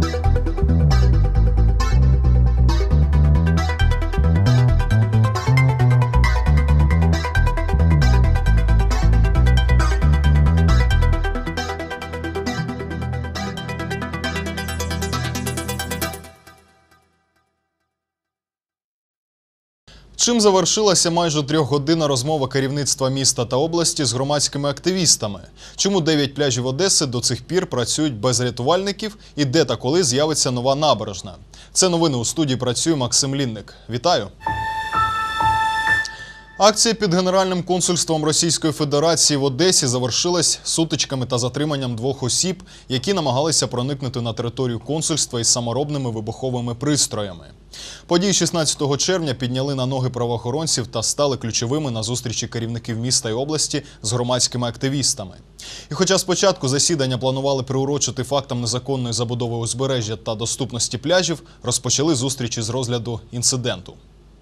Thank you. Чим завершилася майже трьохгодинна розмова керівництва міста та області з громадськими активістами? Чому дев'ять пляжів Одеси до цих пір працюють без рятувальників і де та коли з'явиться нова набережна? Це новини у студії працює Максим Лінник. Вітаю! Акція під Генеральним консульством Російської Федерації в Одесі завершилась сутичками та затриманням двох осіб, які намагалися проникнути на територію консульства із саморобними вибуховими пристроями. Події 16 червня підняли на ноги правоохоронців та стали ключовими на зустрічі керівників міста і області з громадськими активістами. І хоча спочатку засідання планували приурочити фактам незаконної забудови узбережжя та доступності пляжів, розпочали зустрічі з розгляду інциденту.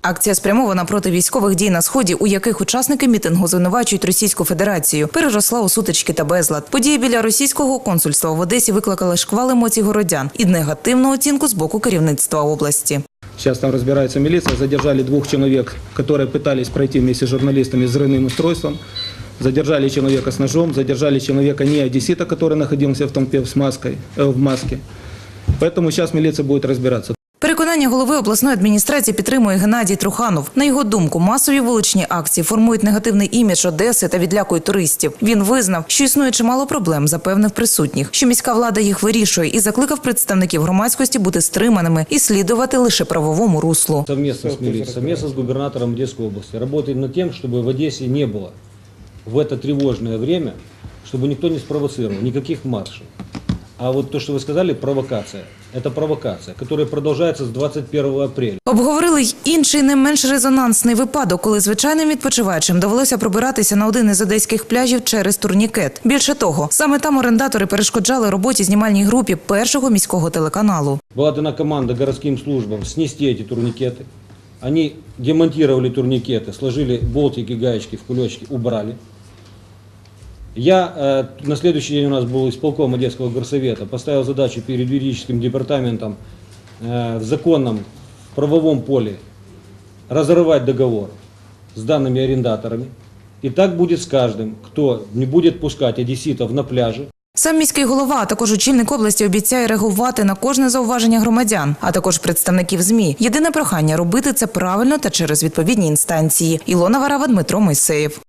Акція спрямована проти військових дій на сході, у яких учасники мітингу звинувачують Російську Федерацію, переросла у сутички та безлад. Події біля російського консульства в Одесі викликали шквал емоцій городян і негативну оцінку з боку керівництва області. Сейчас там разбирается милиция. Задержали двух человек, которые пытались пройти вместе с журналистами с взрывным устройством. Задержали человека с ножом, задержали человека не одессита, который находился в толпе с маской, э, в маске. Поэтому сейчас милиция будет разбираться. Переконання голови обласної адміністрації підтримує Геннадій Труханов. На його думку, масові вуличні акції формують негативний імідж Одеси та відлякують туристів. Він визнав, що існує чимало проблем, запевнив присутніх, що міська влада їх вирішує і закликав представників громадськості бути стриманими і слідувати лише правовому руслу. совместно с милицией, совместно с губернатором Одесской области. Работаем над тем, чтобы в Одессе не было в это тревожное время, чтобы никто не спровоцировал, никаких маршей. А вот то, что вы сказали, провокация. Это провокация, которая продолжается с 21 апреля. Обговорили й інший не менш резонансний випадок, коли звичайним відпочиваючим довелося пробиратися на один із одеських пляжів через турнікет. Більше того, саме там орендатори перешкоджали роботі знімальній групі першого міського телеканалу. Была дана команда городским службам снести эти турникеты. Они демонтировали турникеты, сложили болтики, гаечки в кулечки, убрали. Я э, на следующий день у нас был исполком Одесского горсовета, поставил задачу перед юридическим департаментом э, в законном в правовом поле разорвать договор с данными арендаторами. И так будет с каждым, кто не будет пускать одесситов на пляжи, Сам міський голова, а також очільник області обіцяє реагувати на кожне зауваження громадян, а також представників змі. Єдине прохання робити це правильно та через відповідні інстанції. Ілона Варава, Дмитро Мойсеєв.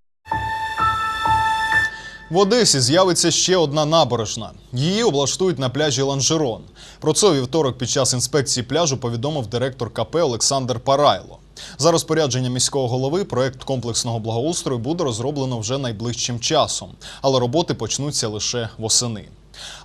В Одесі з'явиться ще одна набережна. Її облаштують на пляжі Ланжерон. Про це вівторок під час інспекції пляжу повідомив директор КП Олександр Парайло. За розпорядженням міського голови проект комплексного благоустрою буде розроблено вже найближчим часом, але роботи почнуться лише восени.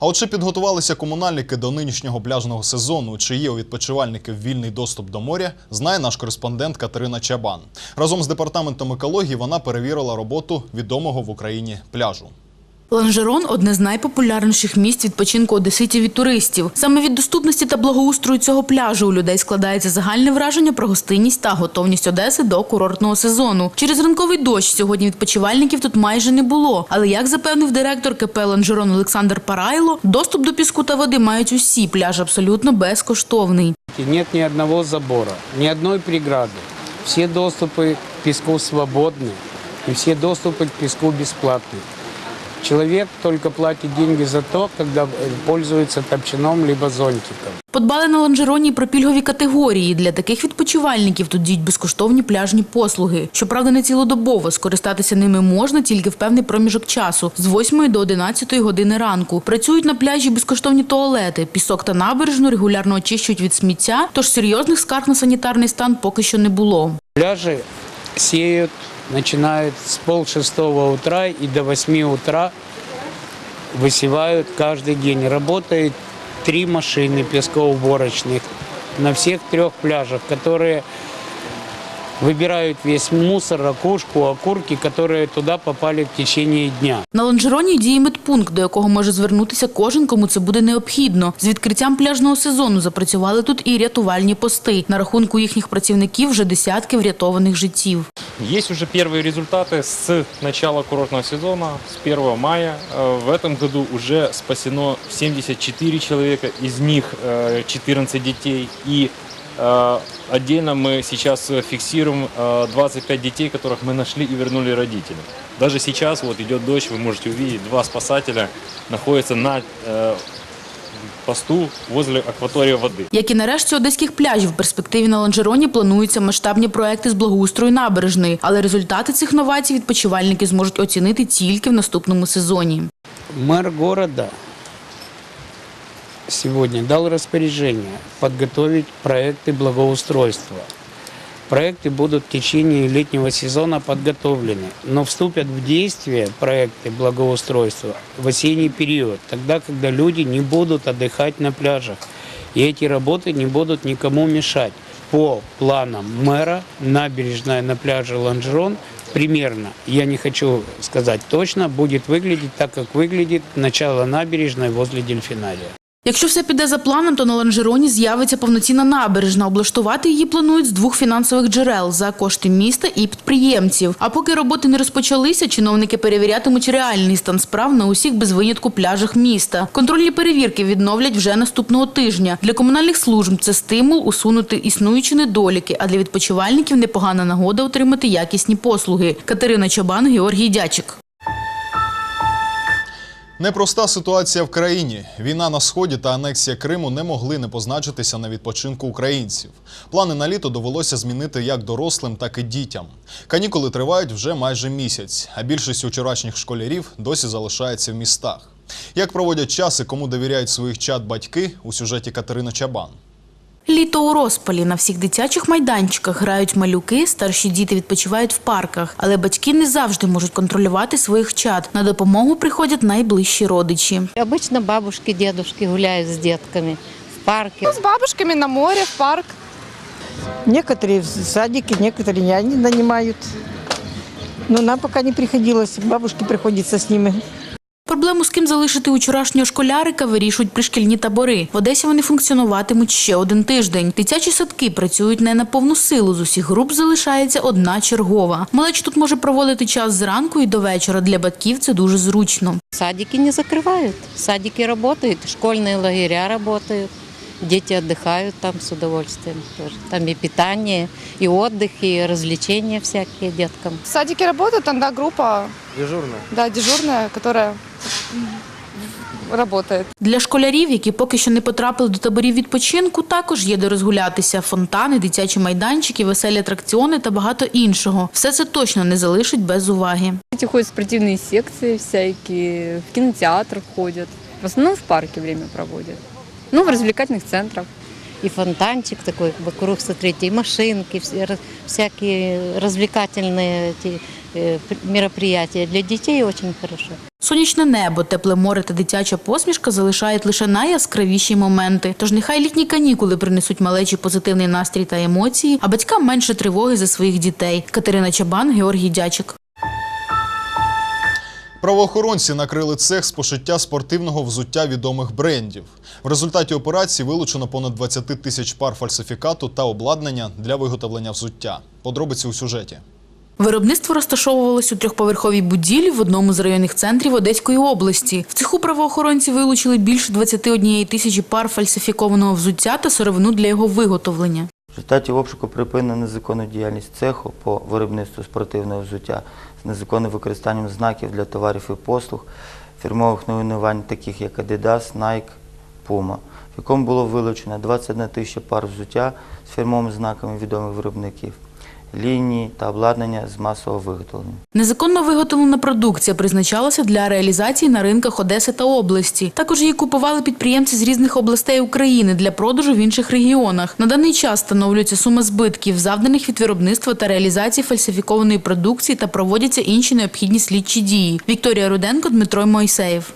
А от чи підготувалися комунальники до нинішнього пляжного сезону, чи є у відпочивальників вільний доступ до моря, знає наш кореспондент Катерина Чабан. Разом з департаментом екології вона перевірила роботу відомого в Україні пляжу. Ланжерон – одне з найпопулярніших місць відпочинку одеситів і туристів. Саме від доступності та благоустрою цього пляжу у людей складається загальне враження про гостинність та готовність Одеси до курортного сезону. Через ранковий дощ сьогодні відпочивальників тут майже не було. Але, як запевнив директор КП «Ланжерон» Олександр Парайло, доступ до піску та води мають усі. Пляж абсолютно безкоштовний. И Нет ни одного забора, ни одной преграды. Все доступы к песку свободны, и все доступы к песку бесплатны. Человек только платит деньги за то, когда э, пользуется топчаном либо зонтиком. Подбали на ланжероні про пільгові категорії. Для таких відпочивальників тут діють безкоштовні пляжні послуги. Щоправда, не цілодобово скористатися ними можна тільки в певний проміжок часу з 8 до 11 години ранку. Працюють на пляжі безкоштовні туалети. Пісок та набережну регулярно очищують від сміття, тож серйозних скарг на санітарний стан поки що не було. Пляжи сеют, начинают с пол шестого утра и до 8 утра высевают каждый день. Работает три машины пескоуборочных на всех трех пляжах, которые Выбирают весь мусор, ракушку, окурки, которые туда попали в течение дня. На лонжероні діє медпункт, до якого може звернутися кожен, кому це буде необхідно. З відкриттям пляжного сезону запрацювали тут і рятувальні пости. На рахунку їхніх працівників вже десятки врятованих життів. Есть уже первые результаты с начала курортного сезона, с 1 мая. Э, В этом году уже спасено 74 человека, из них э, 14 детей. И э, отдельно мы сейчас э, фиксируем э, 25 детей, которых мы нашли и вернули родителям. Даже сейчас вот идет дождь, вы можете увидеть, два спасателя находятся на э, посту возле акватории воды. Як і нарешті одеських пляжів, в перспективі на лонжероні плануються масштабні проекти з благоустрою набережної, але результати цих новацій відпочивальники зможуть оцінити тільки в наступному сезоні. Мэр города сегодня дал распоряжение подготовить проекты благоустройства. Проекты будут в течение летнего сезона подготовлены, но вступят в действие проекты благоустройства в осенний период, тогда, когда люди не будут отдыхать на пляжах. И эти работы не будут никому мешать. По планам мэра набережная на пляже Ланжерон примерно, я не хочу сказать точно, будет выглядеть так, как выглядит начало набережной возле дельфинария. Якщо все піде за планом, то на лонжероні з'явиться повноцінна набережна. Облаштувати її планують з двох фінансових джерел за кошти міста і підприємців. А поки роботи не розпочалися, чиновники перевірятимуть реальний стан справ на усіх без винятку пляжах міста. Контрольні перевірки відновлять вже наступного тижня. Для комунальних служб це стимул усунути існуючі недоліки, а для відпочивальників непогана нагода отримати якісні послуги. Катерина Чабан, Георгій Дячик. Непроста ситуація в країні. Війна на сході та анексія Криму не могли не позначитися на відпочинку українців. Плани на літо довелося змінити як дорослим, так і дітям. Канікули тривають вже майже місяць, а більшість вчорашніх школярів досі залишається в містах. Як проводять час і кому довіряють своїх чат батьки у сюжеті Катерина Чабан. Літо у розпалі на всіх дитячих майданчиках грають малюки, старші діти відпочивають в парках, але батьки не завжди можуть контролювати своїх чад. На допомогу приходять найближчі родичі. Обычно бабушки, дедушки гуляют с детками в парке. С бабушками на море, в парк. Некоторые в садике, некоторые няни нанимают. Но нам пока не приходилось. Бабушке приходится с ними. Проблему з ким залишити учорашнього школярика вирішують пришкільні табори. В Одесі вони функціонуватимуть ще один тиждень. Дитячі садки працюють не на повну силу. З усіх груп залишається одна чергова. Малеч тут може проводити час зранку і до вечора. Для батьків це дуже зручно. Садики не закрывают. Садики работают, школьные лагеря работают. Дети отдыхают там с удовольствием тоже. Там и питание, и отдых, и развлечения всякие деткам. В садике работает одна группа. Дежурная. Да, дежурная, которая работает. Для школярів, які поки що не потрапили до таборів відпочинку, також є де розгулятися: фонтани, дитячі майданчики, веселі атракціони та багато іншого. Все це точно не залишить без уваги. Дети ходять в спортивні секції, всякі, в кінотеатр ходять. В основному в парки время проводять. Ну, в развлекательных центрах. И фонтанчик такой вокруг, смотрите, и машинки, все раз- всякие развлекательные эти, э, п- мероприятия. Для детей очень хорошо. Сонячне небо, тепле море та дитяча посмішка залишають лише найяскравіші моменти. Тож нехай літні канікули принесуть малечі позитивний настрій та емоції, а батькам менше тривоги за своїх дітей. Катерина Чабан, Георгій Дячик. Правоохоронці накрили цех з пошиття спортивного взуття відомих брендів. В результаті операції вилучено понад 20 тисяч пар фальсифікату та обладнання для виготовлення взуття. Подробиці у сюжеті. Виробництво розташовувалось у трьохповерховій будівлі в одному з районних центрів Одеської області. В цеху правоохоронці вилучили більше 21 тисячі пар фальсифікованого взуття та сировину для його виготовлення. В результаті обшуку припинено незаконну діяльність цеху по виробництву спортивного взуття незаконним використанням знаків для товарів і послуг, фірмових новинувань, таких як Adidas, Nike, Puma, в якому було вилучено 21 тисяча пар взуття з фірмовими знаками відомих виробників, лінії та обладнання з масового виготовлення. Незаконно виготовлена продукція призначалася для реалізації на ринках Одеси та області. Також її купували підприємці з різних областей України для продажу в інших регіонах. На даний час встановлюється сума збитків, завданих від виробництва та реалізації фальсифікованої продукції та проводяться інші необхідні слідчі дії. Вікторія Руденко, Дмитро Мойсеєв.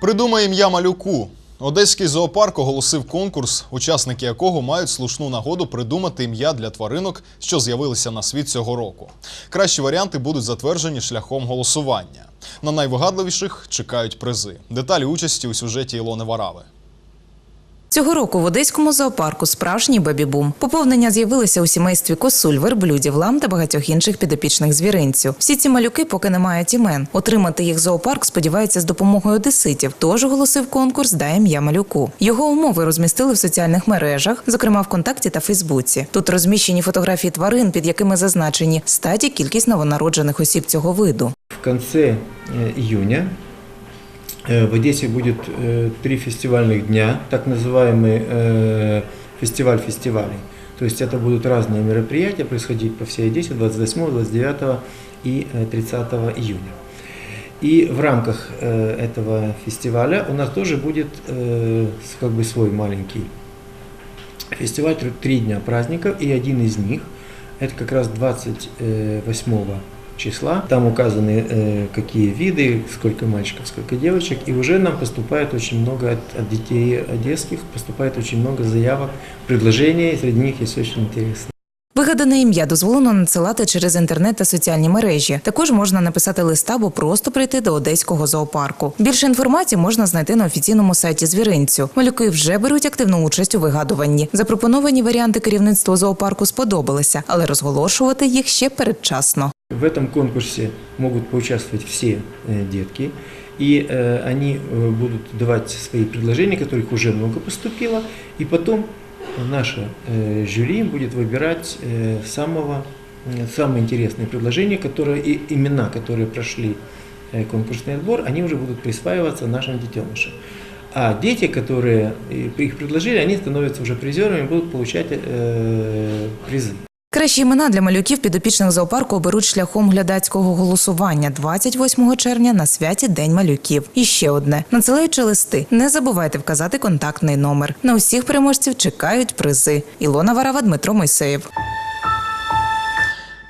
Придумай ім'я малюку. Одеський зоопарк оголосив конкурс, учасники якого мають слушну нагоду придумати ім'я для тваринок, що з'явилися на світ цього року. Кращі варіанти будуть затверджені шляхом голосування. На найвигадливіших чекають призи. Деталі участі у сюжеті Ілони Варави. Цього року в одеському зоопарку справжній бебі-бум. Поповнення з'явилися у сімействі косуль, верблюдів, лам та багатьох інших підопічних звіринців. Всі ці малюки поки не мають імен. Отримати їх зоопарк сподівається з допомогою одеситів. Тож оголосив конкурс «Дай ім'я малюку. Його умови розмістили в соціальних мережах, зокрема ВКонтакті та Фейсбуці. Тут розміщені фотографії тварин, під якими зазначені статі кількість новонароджених осіб цього виду. В конце э, июня э, в Одессе будет э, три фестивальных дня, так называемый э, фестиваль фестивалей. То есть это будут разные мероприятия происходить по всей Одессе 28, 29 и э, 30 июня. И в рамках э, этого фестиваля у нас тоже будет э, как бы свой маленький фестиваль, тр- три дня праздников, и один из них, это как раз 28 числа. Там указаны, э, какие виды, сколько мальчиков, сколько девочек, и уже нам поступает очень много от, от детей одесских, поступает очень много заявок, предложений, среди них есть очень интересные. Вигадане ім'я дозволено надсилати через інтернет та соціальні мережі. Також можна написати листа або просто прийти до одеського зоопарку. Більше інформації можна знайти на офіційному сайті звіринцю. Малюки вже беруть активну участь у вигадуванні. Запропоновані варіанти керівництву зоопарку сподобалися, але розголошувати їх ще передчасно. В этом конкурсе могут поучаствовать все э, детки, и э, они э, будут давать свои предложения, которых уже много поступило, и потом наше э, жюри будет выбирать э, самого, э, самые интересные предложения, которые, и имена, которые прошли конкурсный отбор, они уже будут присваиваться нашим детенышам. А дети, которые их предложили, они становятся уже призерами и будут получать э, призы. Кращі імена для малюків підопічних зоопарку оберуть шляхом глядацького голосування 28 червня на святі День малюків. І ще одне надсилаючи листи. Не забувайте вказати контактний номер. На усіх переможців чекають призи. Ілона Варава, Дмитро Мойсеєв.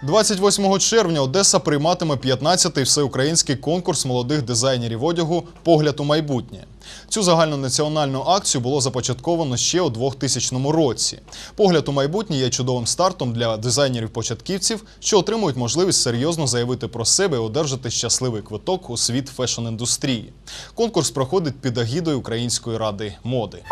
28 червня Одеса прийматиме 15-й всеукраїнський конкурс молодих дизайнерів одягу Погляд у майбутнє. Цю загальнонаціональну акцію було започатковано ще у 2000 році. Погляд у майбутнє є чудовим стартом для дизайнерів-початківців, що отримують можливість серйозно заявити про себе і одержати щасливий квиток у світ фешн-індустрії. Конкурс проходить під агідою Української ради моди.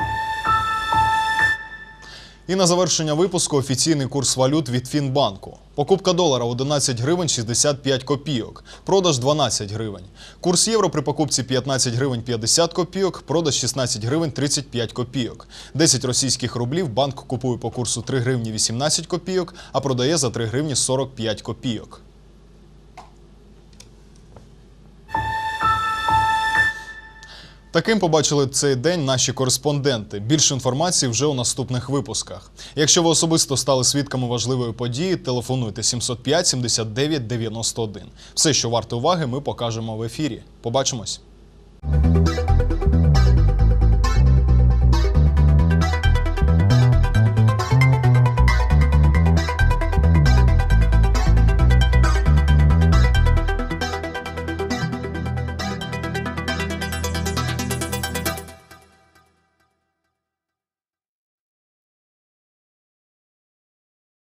І на завершення випуску офіційний курс валют від Фінбанку. Покупка долара 11 гривень 65 копійок, продаж 12 гривень. Курс євро при покупці 15 гривень 50 копійок, продаж 16 гривень 35 копійок. 10 російських рублів банк купує по курсу 3 гривні 18 копійок, а продає за 3 гривні 45 копійок. Таким побачили цей день наші кореспонденти. Більше інформації вже у наступних випусках. Якщо ви особисто стали свідками важливої події, телефонуйте 705 79 91. Все, що варте уваги, ми покажемо в ефірі. Побачимось.